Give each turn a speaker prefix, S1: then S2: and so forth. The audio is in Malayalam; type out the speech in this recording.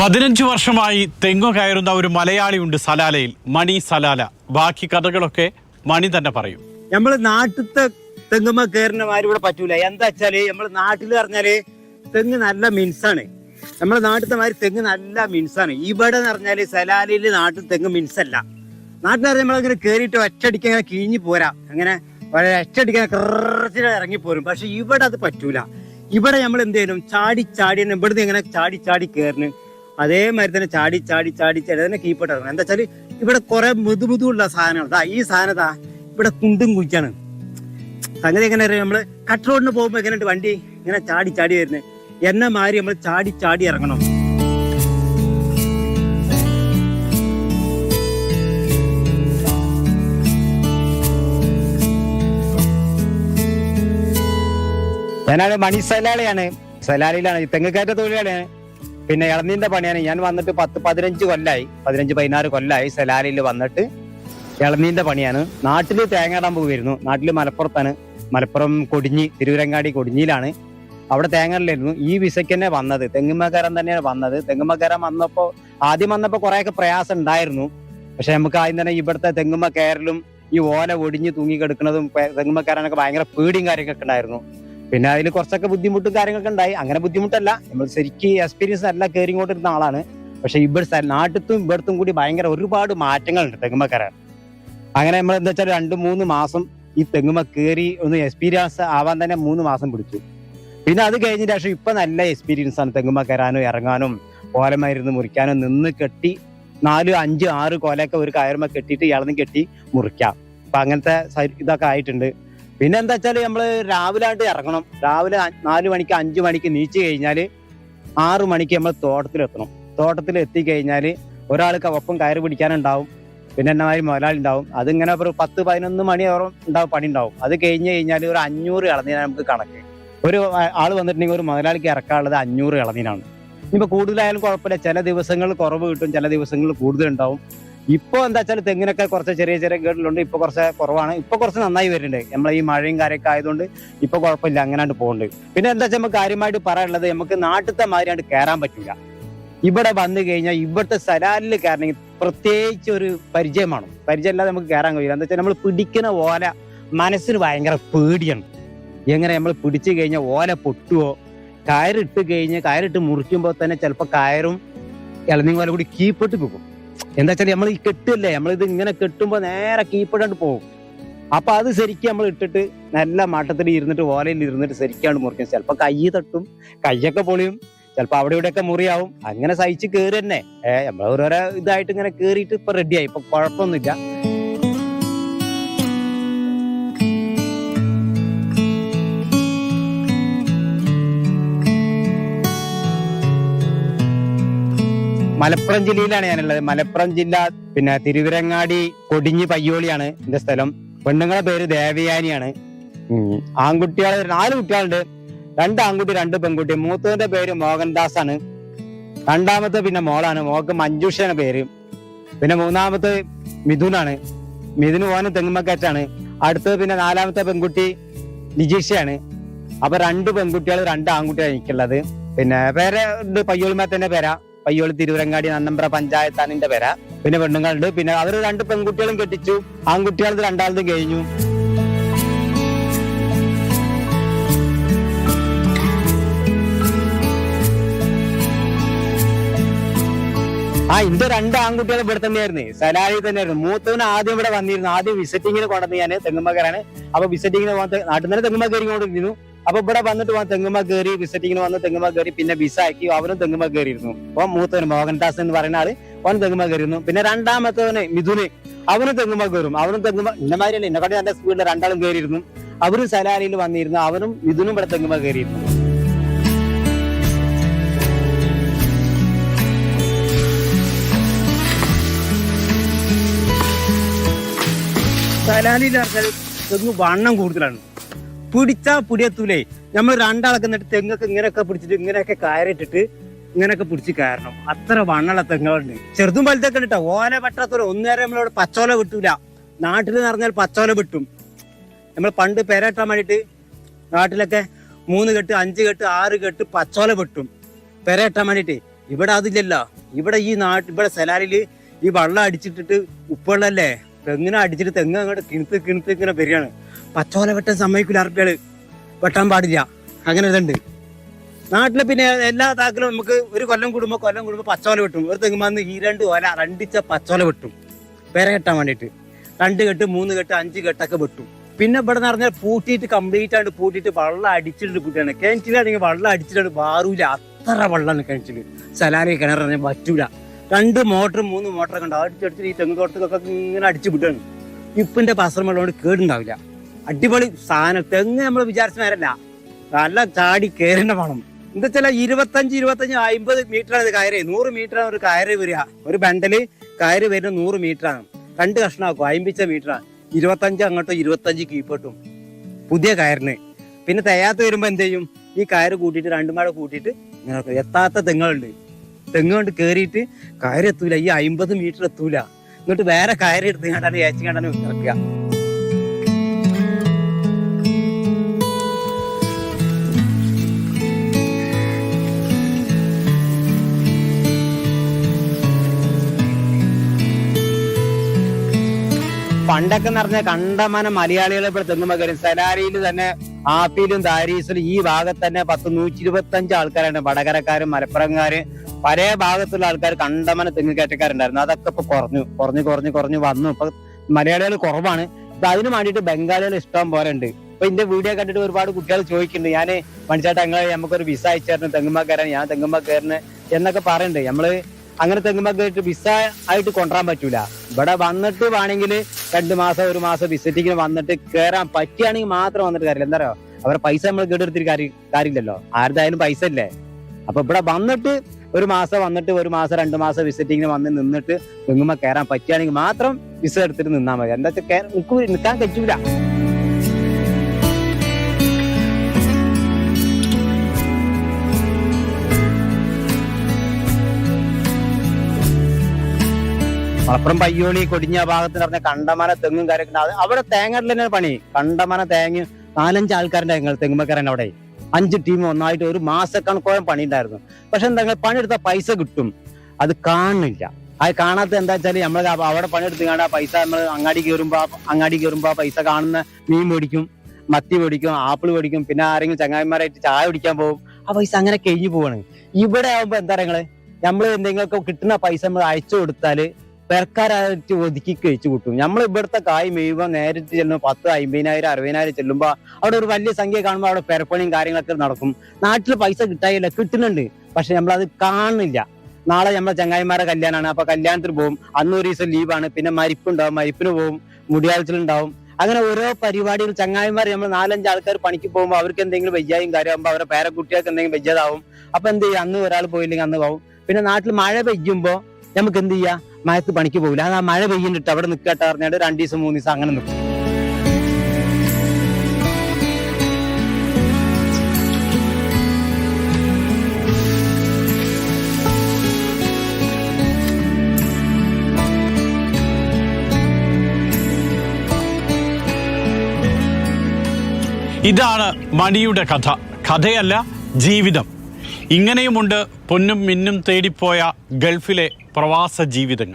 S1: പതിനഞ്ച് വർഷമായി തെങ്ങു കയറുന്ന ഒരു മലയാളിയുണ്ട് സലാലയിൽ മണി സലാല. ബാക്കി കഥകളൊക്കെ മണി തന്നെ പറയും.
S2: നമ്മൾ നാട്ടിലത്തെ തെങ്ങുമ്മ കയറുന്ന ഇവിടെ പറ്റൂല. എന്താ വെച്ചാൽ നമ്മൾ നാട്ടിൽ പറഞ്ഞാൽ തെങ്ങ് നല്ല മിൻസാണ് നമ്മളെ നാട്ടിലത്തെ മാതിരി തെങ്ങ് നല്ല മിൻസാണ് ഇവിടെ എന്ന് പറഞ്ഞാൽ സലാലയിൽ നാട്ടിൽ തെങ്ങ് മിൻസല്ല നാട്ടിൽ പറഞ്ഞാൽ നമ്മളങ്ങനെ കയറിയിട്ട് ഒറ്റടിക്ക് അങ്ങനെ കിഴിഞ്ഞു പോരാ. അങ്ങനെ കറച്ചിൽ ഇറങ്ങി പോരും പക്ഷെ ഇവിടെ അത് പറ്റൂല. ഇവിടെ നമ്മൾ എന്ത് ചെയ്യണം? ചാടി ചാടി ഇവിടുന്ന് ഇങ്ങനെ ചാടി ചാടി കയറുന്നു അതേമാതിരി തന്നെ ചാടി ചാടി ചാടി ചാടി തന്നെ കീപ്പിട്ട് ഇറങ്ങണം എന്താ വെച്ചാൽ ഇവിടെ കുറെ മുതുള്ള സാധനങ്ങൾ. ദാ ഈ സാധനതാ ഇവിടെ കുണ്ടും കുഴിക്കാണ്. സംഗതി എങ്ങനെ അറിയാം? നമ്മൾ കട്ട് റോഡിന് പോകുമ്പോ എങ്ങനെയുണ്ട് വണ്ടി? ഇങ്ങനെ ചാടി ചാടി വരുന്നത്. എന്നെ മാറി നമ്മൾ ചാടി ചാടി ഇറങ്ങണം. ഞാനാണ് മണി സലാളിയാണ്. സലാലിയിലാണ് തെങ്ങുകയറ്റ തൊഴിലാളിയാണ്. പിന്നെ ഇളനീന്റെ പണിയാണ്. ഞാൻ വന്നിട്ട് പത്ത് പതിനഞ്ച് കൊല്ലായി. പതിനഞ്ച് പതിനാറ് കൊല്ലായി സലാലിൽ വന്നിട്ട് ഇളനീന്റെ പണിയാണ്. നാട്ടിൽ തേങ്ങാടാൻ പോകുമായിരുന്നു നാട്ടിൽ മലപ്പുറത്താണ്. മലപ്പുറം കൊടിഞ്ഞി തിരുവരങ്ങാടി കൊടിഞ്ഞിയിലാണ്. അവിടെ തേങ്ങയിലായിരുന്നു ഈ വിസയ്ക്ക് തന്നെ വന്നത്. തെങ്ങുമകരം തന്നെയാണ് വന്നത്. തെങ്ങുമകരം വന്നപ്പോൾ ആദ്യം വന്നപ്പോൾ കുറെയൊക്കെ പ്രയാസം ഉണ്ടായിരുന്നു. പക്ഷെ നമുക്ക് ആദ്യം തന്നെ ഇവിടുത്തെ കയറലും ഈ ഓല ഒടിഞ്ഞ് തൂങ്ങി കിടക്കുന്നതും തെങ്ങുമ്മക്കാരനൊക്കെ ഭയങ്കര പേടിയും കാര്യങ്ങളൊക്കെ ഉണ്ടായിരുന്നു. പിന്നെ അതിൽ കുറച്ചൊക്കെ ബുദ്ധിമുട്ടും കാര്യങ്ങളൊക്കെ ഉണ്ടായി. അങ്ങനെ ബുദ്ധിമുട്ടല്ല. നമ്മൾ ശരിക്ക് എക്സ്പീരിയൻസ് അല്ല കയറി കൊണ്ടിരുന്ന ആളാണ്. പക്ഷെ ഇവിടെ നാട്ടിലും ഇവിടത്തും കൂടി ഭയങ്കര ഒരുപാട് മാറ്റങ്ങളുണ്ട് തെങ്ങുമക്കര അങ്ങനെ നമ്മൾ എന്താ വെച്ചാൽ രണ്ട് മൂന്ന് മാസം ഈ തെങ്ങുമ കയറി ഒന്ന് എക്സ്പീരിയൻസ് ആവാൻ തന്നെ മൂന്ന് മാസം പിടിച്ചു. പിന്നെ അത് കഴിഞ്ഞ ശേഷം ഇപ്പൊ നല്ല എക്സ്പീരിയൻസ് ആണ് തെങ്ങുമ കയറാനും ഇറങ്ങാനും ഓലമായിരുന്നു മുറിക്കാനും നിന്ന് കെട്ടി നാല് അഞ്ച് ആറ് കോലൊക്കെ ഒരു കയറുമ്പോൾ കെട്ടിയിട്ട് ഇളന്ന് കെട്ടി മുറിക്കാം. അപ്പൊ അങ്ങനത്തെ ഇതൊക്കെ ആയിട്ടുണ്ട്. പിന്നെ എന്താ വെച്ചാൽ നമ്മൾ രാവിലെ ആയിട്ട് ഇറങ്ങണം. രാവിലെ നാലു മണിക്ക് അഞ്ചു മണിക്ക് നീച്ചു കഴിഞ്ഞാൽ ആറു മണിക്ക് നമ്മൾ തോട്ടത്തിലെത്തണം. തോട്ടത്തിൽ എത്തിക്കഴിഞ്ഞാൽ ഒരാൾക്ക് ഒപ്പം കയറ് പിടിക്കാനുണ്ടാവും. പിന്നെ എന്നമാതിരി മുതലാളി ഉണ്ടാവും അതിങ്ങനെ ഒരു പത്ത് പതിനൊന്ന് മണിയോളം ഉണ്ടാവും പണി ഉണ്ടാവും അത് കഴിഞ്ഞ് കഴിഞ്ഞാൽ ഒരു അഞ്ഞൂറ് ഇളനീനാണ് നമുക്ക് കണക്ക്. ഒരു ആൾ വന്നിട്ടുണ്ടെങ്കിൽ ഒരു മുതലാളിക്ക് ഇറക്കാനുള്ളത് അഞ്ഞൂറ് ഇളനീനാണ് ഇനിയിപ്പോ കൂടുതലായാലും കുഴപ്പമില്ല. ചില ദിവസങ്ങൾ കുറവ് കിട്ടും ചില ദിവസങ്ങൾ കൂടുതൽ ഉണ്ടാവും ഇപ്പൊ എന്താ വെച്ചാൽ തെങ്ങിനൊക്കെ കുറച്ച് ചെറിയ ചെറിയ കേടിലുണ്ട് ഇപ്പൊ കുറച്ച് കുറവാണ്. ഇപ്പൊ കുറച്ച് നന്നായി വരുന്നുണ്ട്. നമ്മളെ ഈ മഴയും കാര്യമൊക്കെ ആയതുകൊണ്ട് ഇപ്പൊ കുഴപ്പമില്ല. അങ്ങനെയാണ്ട് പോകുന്നുണ്ട് പിന്നെ എന്താ വെച്ചാൽ നമുക്ക് കാര്യമായിട്ട് പറയാനുള്ളത് നമുക്ക് നാട്ടിലത്തെ മാതിരിയാണ്ട് കയറാൻ പറ്റില്ല ഇവിടെ വന്നു കഴിഞ്ഞാൽ ഇവിടുത്തെ സലാലിൽ കയറണമെങ്കിൽ പ്രത്യേകിച്ച് ഒരു പരിചയമാണ് പരിചയം ഇല്ലാതെ നമുക്ക് കയറാൻ കഴിയില്ല. എന്താ വെച്ചാൽ നമ്മൾ പിടിക്കുന്ന ഓല മനസ്സിന് ഭയങ്കര പേടിയാണ്. എങ്ങനെ നമ്മൾ പിടിച്ചു കഴിഞ്ഞാൽ ഓല പൊട്ടുവോ? കയറിട്ട് കഴിഞ്ഞ് കയറിട്ട് മുറിക്കുമ്പോൾ തന്നെ ചിലപ്പോൾ കയറും ഇളനീ ഓല കൂടി കീപ്പിട്ട് പോകും. എന്താ വെച്ചാൽ നമ്മൾ ഈ കെട്ടില്ലേ? നമ്മൾ ഇത് ഇങ്ങനെ കെട്ടുമ്പോൾ നേരെ കീപ്പിടാണ്ട് പോകും. അപ്പൊ അത് ശരിക്കും നമ്മൾ ഇട്ടിട്ട് നല്ല മട്ടത്തിൽ ഇരുന്നിട്ട് ഓലയിൽ ഇരുന്നിട്ട് ശരിക്കാണ്ട് മുറിക്കും. ചിലപ്പോൾ കൈ തട്ടും കൈയൊക്കെ പൊളിയും ചിലപ്പോൾ അവിടെ ഇവിടെയൊക്കെ മുറിയാവും. അങ്ങനെ സഹിച്ച് കയറി തന്നെ. ഏഹ് നമ്മൾ ഓരോരോ ഇതായിട്ട് ഇങ്ങനെ കേറിയിട്ട് ഇപ്പൊ റെഡിയായി ഇപ്പൊ കുഴപ്പമൊന്നുമില്ല. മലപ്പുറം ജില്ലയിലാണ് ഞാനുള്ളത്. മലപ്പുറം ജില്ല പിന്നെ തിരുവരങ്ങാടി കൊടിഞ്ഞി പയ്യോളിയാണ് എന്റെ സ്ഥലം. പെണ്ണുങ്ങളെ പേര് ദേവയാനിയാണ്. ആൺകുട്ടികളെ നാല് കുട്ടികളുണ്ട്. രണ്ട് ആൺകുട്ടി രണ്ട് പെൺകുട്ടി. മൂത്തവന്റെ പേര് മോഹൻദാസ് ആണ് രണ്ടാമത്തെ പിന്നെ മോളാണ്. മോക്ക് മഞ്ജുഷയാണ് പേര്. പിന്നെ മൂന്നാമത്തെ മിഥുനാണ്. മിഥുന് പോകാനും തെങ്ങുമക്കാറ്റാണ്. അടുത്തത് പിന്നെ നാലാമത്തെ പെൺകുട്ടി നിജീഷയാണ് അപ്പൊ രണ്ട് പെൺകുട്ടികൾ രണ്ട് ആൺകുട്ടിയാണ് എനിക്കുള്ളത്. പിന്നെ പേരെ ഉണ്ട് പയ്യോളിമേ തന്നെ പേരാ. പയ്യോളി തിരുവരങ്ങാടി നന്നമ്പ്ര പഞ്ചായത്താണ് എന്റെ പേര. പിന്നെ പെണ്ണുങ്ങളുണ്ട്. പിന്നെ അവർ രണ്ട് പെൺകുട്ടികളും കെട്ടിച്ചു. ആൺകുട്ടികളത് രണ്ടാളതും കഴിഞ്ഞു. ആ ഇന്റെ രണ്ട് ആൺകുട്ടികൾ ഇവിടെ തന്നെയായിരുന്നു. സലാരി തന്നെയായിരുന്നു. മൂത്തവന് ആദ്യം ഇവിടെ വന്നിരുന്നു. ആദ്യം വിസിറ്റിങ്ങിന് കൊണ്ടുവന്ന് ഞാൻ തെങ്ങുമ്മക്കാരാണ് അപ്പൊ വിസിറ്റിങ്ങിന് പോകാൻ നാട്ടിൽ തന്നെ തെങ്ങുമ്മ കയറി കൊണ്ടിരുന്നു അപ്പൊ ഇവിടെ വന്നിട്ട് പോകാൻ തെങ്ങുമ്മ കയറി വിസിറ്റിങ്ങിന് വന്ന് തെങ്ങുമ കയറി പിന്നെ വിസ ആക്കി അവനും തെങ്ങുമ കയറിയിരുന്നു. അപ്പൊ മൂത്തവന് മോഹൻദാസ് എന്ന് പറയുന്ന ആൾ അവൻ തെങ്ങുമ കയറിയിരുന്നു. പിന്നെ രണ്ടാമത്തവന് മിഥുന് അവനും തെങ്ങുമ കയറും. അവനും തെങ്ങുമ ഇന്ന മാതിരിയല്ല എന്നെക്കാട്ടി നല്ല സ്പീഡിൽ രണ്ടാളും കയറിയിരുന്നു. അവരും സലാലിയിൽ വന്നിരുന്നു അവനും മിഥുനും ഇവിടെ തെങ്ങുമ കയറിയിരുന്നു. സലാലിയിൽ തെങ്ങ് വണ്ണം കൂടുതലാണ്. പിടിച്ചാ പിടിയത്തൂലേ നമ്മൾ രണ്ടാളൊക്കെ തെങ്ങൊക്കെ ഇങ്ങനെയൊക്കെ പിടിച്ചിട്ട് ഇങ്ങനെയൊക്കെ കയറിട്ടിട്ട് ഇങ്ങനെയൊക്കെ പിടിച്ച് കയറണം. അത്ര വണ്ണുള്ള തെങ്ങുകളുണ്ട്. ചെറുതും വലുതൊക്കെ കേട്ടോ ഓല പറ്റാത്തൊരു ഒന്നേരം നമ്മളോട് പച്ചോല വിട്ടൂല. നാട്ടിൽ എന്ന് പറഞ്ഞാൽ പച്ചോല വിട്ടും. നമ്മൾ പണ്ട് പേരട്ടാൻ വേണ്ടിയിട്ട് നാട്ടിലൊക്കെ മൂന്ന് കെട്ട് അഞ്ച് കെട്ട് ആറ് കെട്ട് പച്ചോല വെട്ടും. പെരയിട്ടാൻ വേണ്ടിയിട്ട്. ഇവിടെ അതില്ലല്ലോ. ഇവിടെ ഈ നാട്ടിൽ ഇവിടെ സലാലിൽ ഈ വെള്ളം അടിച്ചിട്ടിട്ട് ഉപ്പുവെള്ളല്ലേ? തെങ്ങിനെ അടിച്ചിട്ട് തെങ്ങ് അങ്ങോട്ട് കിണുത്ത് കിണുത്ത് ഇങ്ങനെ വരികയാണ്. പച്ചോല വെട്ടം സമ്മതിക്കില്ല അറബികൾ. വെട്ടാൻ പാടില്ല. അങ്ങനെ ഇതുണ്ട്. നാട്ടിൽ പിന്നെ എല്ലാ താക്കിലും നമുക്ക് ഒരു കൊല്ലം കൂടുമ്പോൾ കൊല്ലം കൂടുമ്പോൾ പച്ചോല വെട്ടും. ഒരു തെങ്ങുമാന്ന് ഈ രണ്ട് ഓല രണ്ടിച്ച പച്ചോല വെട്ടും. പെര കെട്ടാൻ വേണ്ടിയിട്ട്. രണ്ട് കെട്ട് മൂന്ന് കെട്ട് അഞ്ച് കെട്ടൊക്കെ വെട്ടും. പിന്നെ ഇവിടെ നിന്ന് പറഞ്ഞാൽ പൂട്ടിയിട്ട് കംപ്ലീറ്റ് ആയിട്ട് പൂട്ടിയിട്ട് വെള്ളം അടിച്ചിട്ട് കുട്ടിയാണ് കിണറ്റിലാണെങ്കിൽ വെള്ളം അടിച്ചിട്ട് മാറൂല അത്ര വെള്ളമാണ് കിണറ്റിൽ. സലാരി കിണർ പറഞ്ഞാൽ പറ്റൂല. രണ്ട് മോട്ടറും മൂന്ന് മോട്ടറൊക്കെ ഉണ്ട്. അടിച്ചടിച്ചിട്ട് ഈ തെങ്ങ് തോട്ടത്തൊക്കെ ഇങ്ങനെ അടിച്ചു വിട്ടാണ് ഇപ്പിന്റെ പാത്രം വെള്ളം കൊണ്ട് കേടുണ്ടാവില്ല. അടിപൊളി സാധനം. തെങ്ങ് നമ്മൾ വിചാരിച്ച നേരല്ല. നല്ല ചാടി കയറേണ്ട പണം എന്താ വെച്ചാൽ ഇരുപത്തഞ്ച് ഇരുപത്തഞ്ച് അമ്പത് മീറ്ററാണ് ഇത് കയറി. നൂറ് മീറ്ററാണ് ഒരു കയറി വരിക. ഒരു ബണ്ടൽ കയറി വരുന്ന നൂറ് മീറ്ററാണ് രണ്ട് കഷ്ണമാക്കും. അമ്പച്ച മീറ്ററാണ് ഇരുപത്തഞ്ച് അങ്ങോട്ടും ഇരുപത്തഞ്ച് കീപ്പോട്ടും പുതിയ കയറിന്. പിന്നെ തയ്യാത്ത വരുമ്പോ എന്ത് ചെയ്യും? ഈ കയറ് കൂട്ടിയിട്ട് രണ്ടും മഴ കൂട്ടിയിട്ട് ഇങ്ങനെ എത്താത്ത തെങ്ങുകളുണ്ട്. തെങ്ങ് കൊണ്ട് കയറിയിട്ട് കയറ് എത്തൂല. ഈ അമ്പത് മീറ്റർ എത്തൂല. എന്നിട്ട് വേറെ കയറി എടുത്ത് കണ്ടാണ് ഏച്ചി കണ്ടാണ് പണ്ടൊക്കെ എന്ന് പറഞ്ഞാൽ കണ്ടമാനം മലയാളികളെ ഇവിടെ തെങ്ങുമ്പോൾ കയറി സലാരിയിൽ തന്നെ ആപ്പിലും ദാരീസിലും ഈ ഭാഗത്ത് തന്നെ പത്ത് നൂറ്റി ഇരുപത്തി അഞ്ച് ആൾക്കാരുണ്ട് വടകരക്കാരും മലപ്പുറംകാര് പല ഭാഗത്തുള്ള ആൾക്കാർ കണ്ടമാനം തെങ്ങ് കയറ്റക്കാരുണ്ടായിരുന്നു അതൊക്കെ ഇപ്പൊ കുറഞ്ഞു കുറഞ്ഞു കുറഞ്ഞു കുറഞ്ഞു വന്നു. ഇപ്പൊ മലയാളികൾ കുറവാണ്. ഇപ്പൊ അതിന് വേണ്ടിയിട്ട് ബംഗാളികൾ ഇഷ്ടം പോലെ ഉണ്ട്. ഇപ്പൊ എന്റെ വീഡിയോ കണ്ടിട്ട് ഒരുപാട് കുട്ടികൾ ചോദിക്കുന്നുണ്ട്. ഞാൻ മനുഷ്യട്ട് ഞങ്ങളെ നമുക്കൊരു വിസ അയച്ചായിരുന്നു തെങ്ങുമ്പ കയറാൻ ഞാൻ തെങ്ങുമ്പ കയറുന്നത് എന്നൊക്കെ പറയുന്നുണ്ട് നമ്മൾ അങ്ങനെ തെങ്ങുമ്പ കയറിട്ട് വിസ ആയിട്ട് കൊണ്ടുവരാൻ പറ്റൂല. ഇവിടെ വന്നിട്ട് വേണമെങ്കിൽ രണ്ട് മാസം ഒരു മാസം വിസിറ്റിങ്ങിന് വന്നിട്ട് കയറാൻ പറ്റുകയാണെങ്കിൽ മാത്രം വന്നിട്ട് കാര്യമില്ല. എന്താ പറയുക അവരെ പൈസ നമ്മൾ കേടെടുത്തിട്ട് കാര്യം കാര്യമില്ലല്ലോ. ആരുതായാലും പൈസ അല്ലേ അപ്പൊ ഇവിടെ വന്നിട്ട് ഒരു മാസം വന്നിട്ട് ഒരു മാസം രണ്ട് മാസം വിസിറ്റിങ്ങിന് വന്ന് നിന്നിട്ട് തെങ്ങുമ്പോ കയറാൻ പറ്റുകയാണെങ്കിൽ മാത്രം വിസ എടുത്തിട്ട് നിന്നാൽ മതി. എന്താ വെച്ചാൽ നിൽക്കാൻ പറ്റൂല. മലപ്പുറം പയ്യോളി കൊടിഞ്ഞ ഭാഗത്ത് പറഞ്ഞ കണ്ടമാന തെങ്ങും കാര്യമൊക്കെ അത് അവിടെ തേങ്ങ പണി. കണ്ടമാന തേങ്ങ നാലഞ്ച് ആൾക്കാരുടെ ഞങ്ങൾ തെങ്ങുമ്പക്കാരൻ അവിടെ. അഞ്ച് ടീം ഒന്നായിട്ട് ഒരു മാസക്കണക്കോളം പണി ഉണ്ടായിരുന്നു പക്ഷെ എന്താ പണിയെടുത്ത പൈസ കിട്ടും. അത് കാണുന്നില്ല. അത് കാണാത്ത എന്താ വെച്ചാൽ നമ്മൾ അവിടെ പണിയെടുത്ത് കാണാൻ പൈസ നമ്മൾ അങ്ങാടി കയറുമ്പോ അങ്ങാടി കയറുമ്പോ പൈസ കാണുന്ന മീൻ മേടിക്കും മത്തി മേടിക്കും ആപ്പിൾ മേടിക്കും പിന്നെ ആരെങ്കിലും ചങ്ങായിമാരായിട്ട് ചായ കുടിക്കാൻ പോകും. ആ പൈസ അങ്ങനെ കഴിഞ്ഞു പോവാണ്. ഇവിടെ ആവുമ്പോ എന്താ പറയുക നമ്മൾ എന്തെങ്കിലുമൊക്കെ കിട്ടുന്ന പൈസ നമ്മൾ അയച്ചു കൊടുത്താൽ പെരക്കാരായിട്ട് ഒതുക്കി കഴിച്ചു കൂട്ടും. നമ്മൾ ഇവിടുത്തെ കായ് മെയ്യുമ്പോൾ നേരിട്ട് ചെല്ലുമ്പോൾ പത്ത് അമ്പതിനായിരം അറുപതിനായിരം ചെല്ലുമ്പോൾ അവിടെ ഒരു വലിയ സംഖ്യ കാണുമ്പോൾ അവിടെ പെരപ്പണിയും കാര്യങ്ങളൊക്കെ നടക്കും. നാട്ടിൽ പൈസ കിട്ടായില്ല കിട്ടുന്നുണ്ട്. പക്ഷെ നമ്മളത് കാണുന്നില്ല. നാളെ നമ്മളെ ചങ്ങായിമാരെ കല്യാണമാണ് അപ്പൊ കല്യാണത്തിന് പോകും അന്ന് ഒരു ദിവസം ലീവാണ് പിന്നെ മരിപ്പുണ്ടാവും. മരിപ്പിന് പോകും മുടിയാഴ്ചയിലുണ്ടാവും. അങ്ങനെ ഓരോ പരിപാടികൾ ചങ്ങായിമാർ നമ്മൾ നാലഞ്ച് ആൾക്കാർ പണിക്ക് പോകുമ്പോൾ അവർക്ക് എന്തെങ്കിലും വയ്യായും കാര്യമാകുമ്പോൾ അവരുടെ പേരക്കുട്ടികൾക്ക് എന്തെങ്കിലും വയ്യാതാവും. അപ്പൊ എന്ത് ചെയ്യും? അന്ന് ഒരാൾ പോയില്ലെങ്കിൽ അന്ന് പോകും പിന്നെ നാട്ടിൽ മഴ പെയ്യുമ്പോ നമുക്ക് എന്ത് ചെയ്യാ മഴത്ത് പണിക്ക് പോകില്ല അത് ആ മഴ പെയ്യുന്നിട്ട് അവിടെ നിൽക്കട്ടെ പറഞ്ഞാൽ രണ്ടു ദിവസം മൂന്ന് ദിവസം അങ്ങനെ നിൽക്കും
S1: ഇതാണ് മണിയുടെ കഥ. കഥയല്ല ജീവിതം. ഇങ്ങനെയുമുണ്ട് പൊന്നും മിന്നും തേടിപ്പോയ ഗൾഫിലെ പ്രവാസ ജീവിതങ്ങൾ.